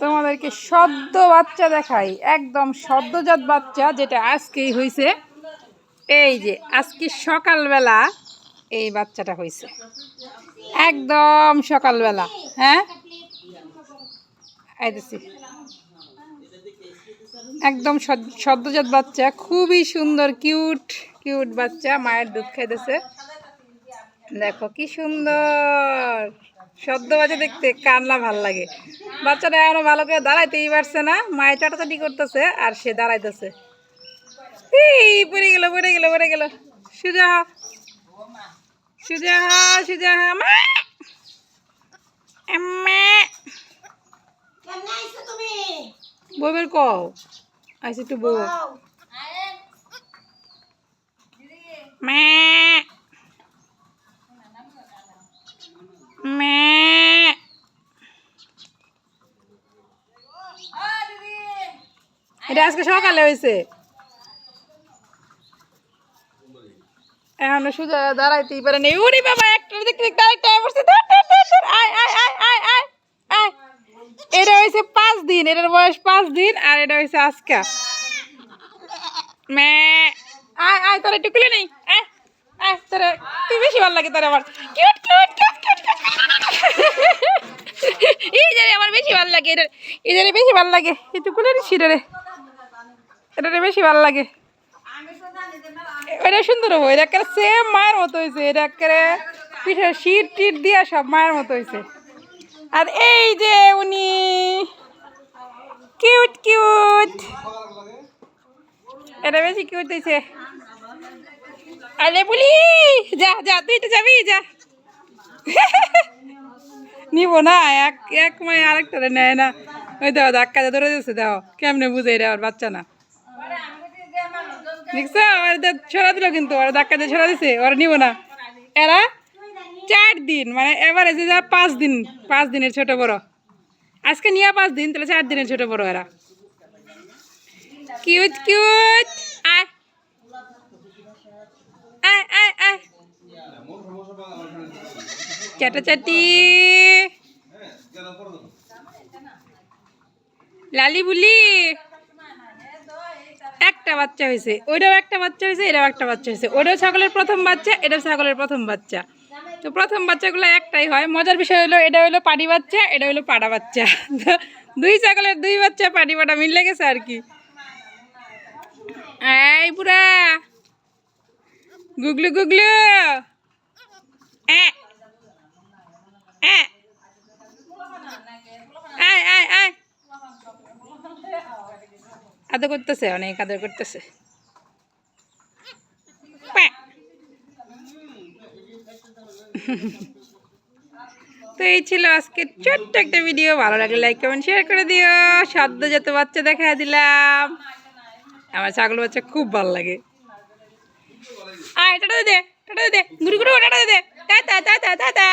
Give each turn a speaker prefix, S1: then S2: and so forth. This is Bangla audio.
S1: তোমাদেরকে সদ্য বাচ্চা দেখাই একদম সদ্যজাত বাচ্চা যেটা আজকেই হয়েছে এই যে আজকে সকালবেলা এই বাচ্চাটা হয়েছে একদম সকালবেলা হ্যাঁ? আইতেছি। একদম সদ্যজাত বাচ্চা খুবই সুন্দর কিউট কিউট বাচ্চা মায়ের দুধ খাইতেছে। দেখো কি সুন্দর। সদ্য বাজে দেখতে কান্না ভালো লাগে। বাচ্চাটা এখনও ভালো করে দাঁড়াইতেই পারছে না। মায়ের চাটাচাটি করতেছে আর সে দাঁড়াইতেছে। এই পড়ে গেল পড়ে গেল পড়ে গেল। সুজা হ। সুজা হ, মা! বউবের কও। আইসে একটু বউ। মা! এটা আজকে সকালে হয়েছে এখন সুজা দাঁড়াইতেই পারে নেই। বাবা, একটা আরেকটা এটা হয়েছে পাঁচ দিন, এটার বয়স পাঁচ দিন, আর এটা হয়েছে আজকা। মে, আয় আয়, তোর একটু খুলে নেই। আয় আয়, তোর, তুই বেশি ভালো লাগে তোর আমার। কিউট কিউট এই জারে আমার বেশি ভালো লাগে এটা এই বেশি ভালো লাগে। একটু খুলে নিচ্ছি রে। এটা বেশি ভালো লাগে। এটা সুন্দর হব, এটা একেবারে সেম মায়ের মতো হয়েছে, এটা একেবারে পিঠে শীত টিট দিয়া সব মায়ের মতো হয়েছে। আর এই যে উনি কিউট কিউট এটা বেশি কিউট হয়েছে। আরে বলি, যা যা, তুই তো যাবি, যা। নিব না, এক এক মায় আরেকটা নেয় না। ওই দেখো ধাক্কা ধরে দিচ্ছে দেখো, কেমনে বুঝে এটা ওর বাচ্চা না। দেখছ ওর ছড়া দিল কিন্তু, ওরা ধাক্কা দিয়ে ছড়া দিছে, ওরা নিব না। এরা চার দিন মানে এভারেজে যা পাঁচ দিন, পাঁচ দিনের ছোট বড়। আজকে নিয়ে পাঁচ দিন, তাহলে চার দিনের ছোট বড় এরা। কিউট কিউট, আয়। আয় আয় আয়। চাটাচাটি লালি বুলি। একটা বাচ্চা হয়েছে, ওইটাও একটা বাচ্চা হয়েছে, এটাও একটা বাচ্চা হয়েছে। ওটাও ছাগলের প্রথম বাচ্চা, এটাও ছাগলের প্রথম বাচ্চা। তো প্রথম বাচ্চাগুলো একটাই হয়। মজার বিষয় হলো, এটা হলো পাটি বাচ্চা, এটা হলো পাড়া বাচ্চা। দুই ছাগলের দুই বাচ্চা পাটি পাটা মিলে গেছে আর কি। এই পুরা গুগলু গুগলু। এ আয় আয় আয় আদর করতেছে, অনেক আদর করতেছে। তো এই ছিল আজকে ছোট্ট একটা ভিডিও। ভালো লাগলে লাইক কমেন্ট শেয়ার করে দিও। সদ্য যত বাচ্চা দেখা দিলাম। আমার ছাগল বাচ্চা খুব ভালো লাগে। আয়, টাটা দে টাটা দে দে গুরু গুরু টাটা দে টা টা টা টা টা